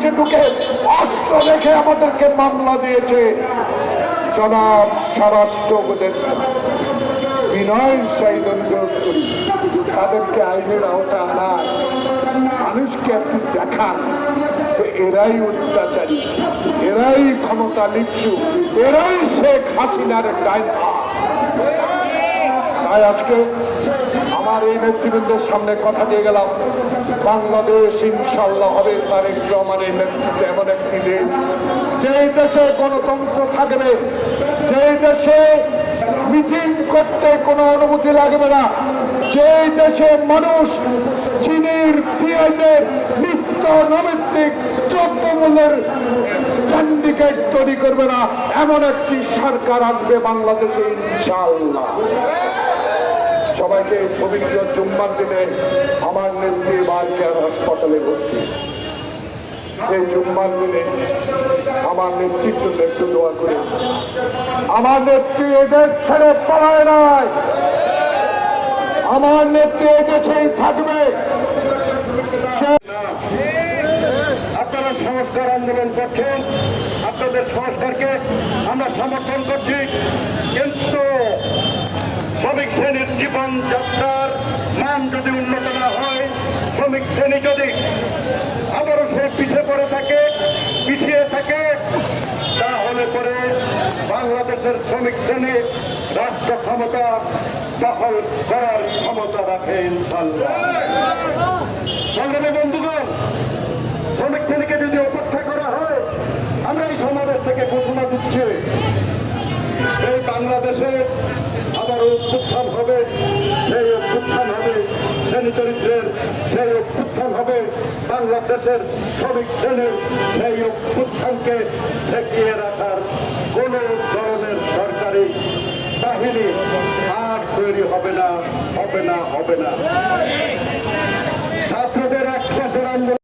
অফিসে ঢুকে অস্ত্র রেখে আমাদেরকে মামলা দিয়েছে। জনাব স্বরাষ্ট্র উপদেষ্টা বিনয় সাইদ অনুরোধ করি। তাদেরকে আইনের আওতা আনার মানুষকে আপনি দেখান। এরাই অত্যাচারী। এরাই ক্ষমতা লিপসু এরাই শেখ হাসিনার ডাইন। তাই আজকে আমার এই নেতৃবৃন্দের সামনে কথা দিয়ে গেলাম। বাংলাদেশ ইনশাল্লাহ হবে তারেক রহমানের নেতৃত্বে এমন একটি দেশ যেই দেশে গণতন্ত্র থাকবে যেই দেশে মিটিং করতে কোনো অনুমতি লাগবে না, যেই দেশে মানুষ চিনির পেঁয়াজের নিত্য নৈমিত্তিক দ্রব্যমূল্যের সিন্ডিকেট তৈরি করবে না, এমন একটি সরকার আসবে বাংলাদেশে ইনশাল্লাহ সবাইকে পবিত্র জুম্মার দিনে আমার নেত্রী বারকেয়ার হাসপাতালে ভর্তি। সেই জুম্মার দিনে আমার নেত্রীর জন্য একটু দোয়া করে। আমার নেত্রী এদের ছেড়ে পালায় নাই। আমার নেত্রী এদেশেই থাকবে। আপনারা সংস্কার আন্দোলন করছেন। আপনাদের সংস্কারকে আমরা সমর্থন করছি। কিন্তু শ্রমিক শ্রেণির জীবন যাত্রার মান যদি উন্নত না হয়, শ্রমিক শ্রেণি যদি আবারও সে পিছিয়ে পড়ে থাকে, পিছিয়ে থাকে, তাহলে পরে বাংলাদেশের শ্রমিক শ্রেণি রাষ্ট্র ক্ষমতা দখল করার ক্ষমতা রাখে ইনশাল্লাহ বন্ধুগণ, শ্রমিক শ্রেণীকে যদি অপেক্ষা করা হয়, আমরা এই সমাবেশ থেকে ঘোষণা দিচ্ছি। এই বাংলাদেশে উত্থান হবে, সেই উত্থান হবে শ্রেণি চরিত্রের সেই উত্থান হবে, বাংলাদেশের শ্রমিক শ্রেণির সেই উত্থানকে ঠেকিয়ে রাখার কোন ধরনের সরকারি বাহিনী আর তৈরি হবে না হবে না হবে না। ছাত্রদের